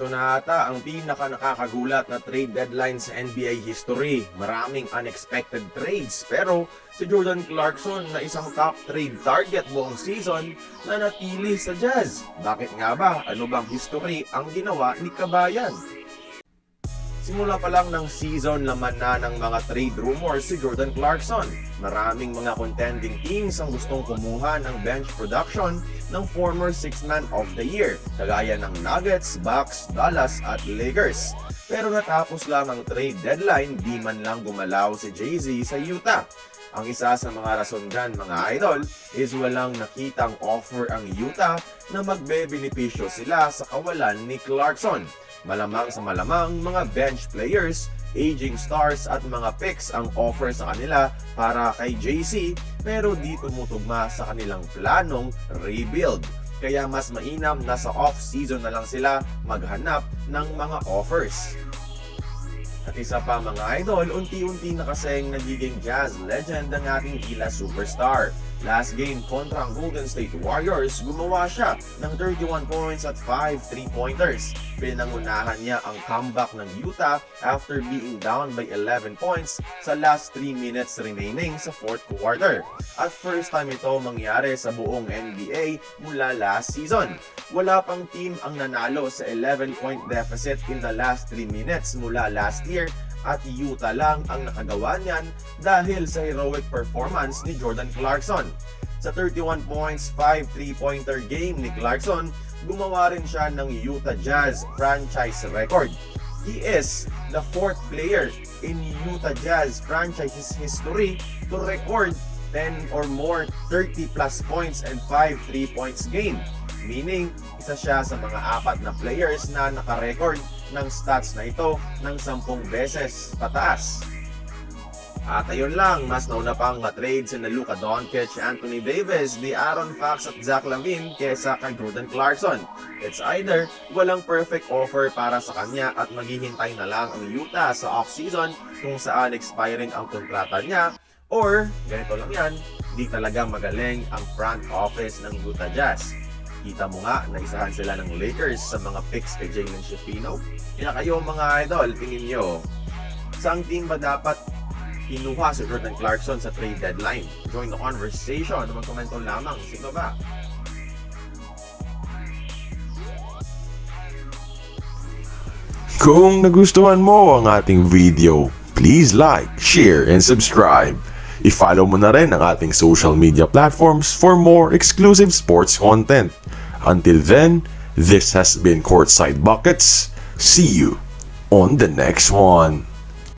Ito na ata ang pinaka nakakagulat na trade deadline sa NBA history. Maraming unexpected trades pero si Jordan Clarkson na isang top trade target buong season na natili sa Jazz. Bakit nga ba? Ano bang history ang ginawa ni Kabayan? Simula pa lang ng season, laman na ng mga trade rumors si Jordan Clarkson. Maraming mga contending teams ang gustong kumuha ng bench production ng former six-man of the year, kagaya ng Nuggets, Bucks, Dallas at Lakers. Pero natapos lang ang trade deadline, di man lang gumalaw si Jay-Z sa Utah. Ang isa sa mga rason dyan, mga idol, is walang nakitang offer ang Utah na magbe-benepisyo sila sa kawalan ni Clarkson. Malamang sa malamang, mga bench players, aging stars at mga picks ang offer sa kanila para kay JC pero di tumutugma sa kanilang planong rebuild. Kaya mas mainam na sa off-season na lang sila maghanap ng mga offers. At isa pa mga idol, unti-unti na kasing nagiging jazz legend ang ating Gila superstar. Last game kontra ang Golden State Warriors, gumawa siya ng 31 points at 5 3-pointers. Pinangunahan niya ang comeback ng Utah after being down by 11 points sa last 3 minutes remaining sa fourth quarter. At first time ito mangyari sa buong NBA mula last season. Wala pang team ang nanalo sa 11-point deficit in the last 3 minutes mula last year at Utah lang ang nakagawa niyan dahil sa heroic performance ni Jordan Clarkson. Sa 31 points, 5 3-pointer game ni Clarkson, gumawa rin siya ng Utah Jazz franchise record. He is the fourth player in Utah Jazz franchise history to record 10 or more 30 plus points and 5 3 points game. Meaning, isa siya sa mga apat na players na nakarecord ng stats na ito ng 10 beses pataas. At ayun lang, mas nauna pang matrade si Luka Doncic, Anthony Davis, ni Aaron Fox at Zach Lavine kesa kay Jordan Clarkson. It's either walang perfect offer para sa kanya at maghihintay na lang ang Utah sa off-season kung saan expiring ang kontrata niya or, ganito lang yan, di talaga magaling ang front office ng Utah Jazz. Kita mo nga na isahan sila ng Lakers sa mga picks kay Jalen Shafino. Kaya kayo mga idol, tingin nyo, saang team ba dapat kinuha si Jordan Clarkson sa trade deadline? Join the conversation. Mag-komento lamang. Sino ba? Kung nagustuhan mo ang ating video, please like, share, and subscribe. I-follow mo na rin ang ating social media platforms for more exclusive sports content. Until then, this has been Courtside Buckets. See you on the next one.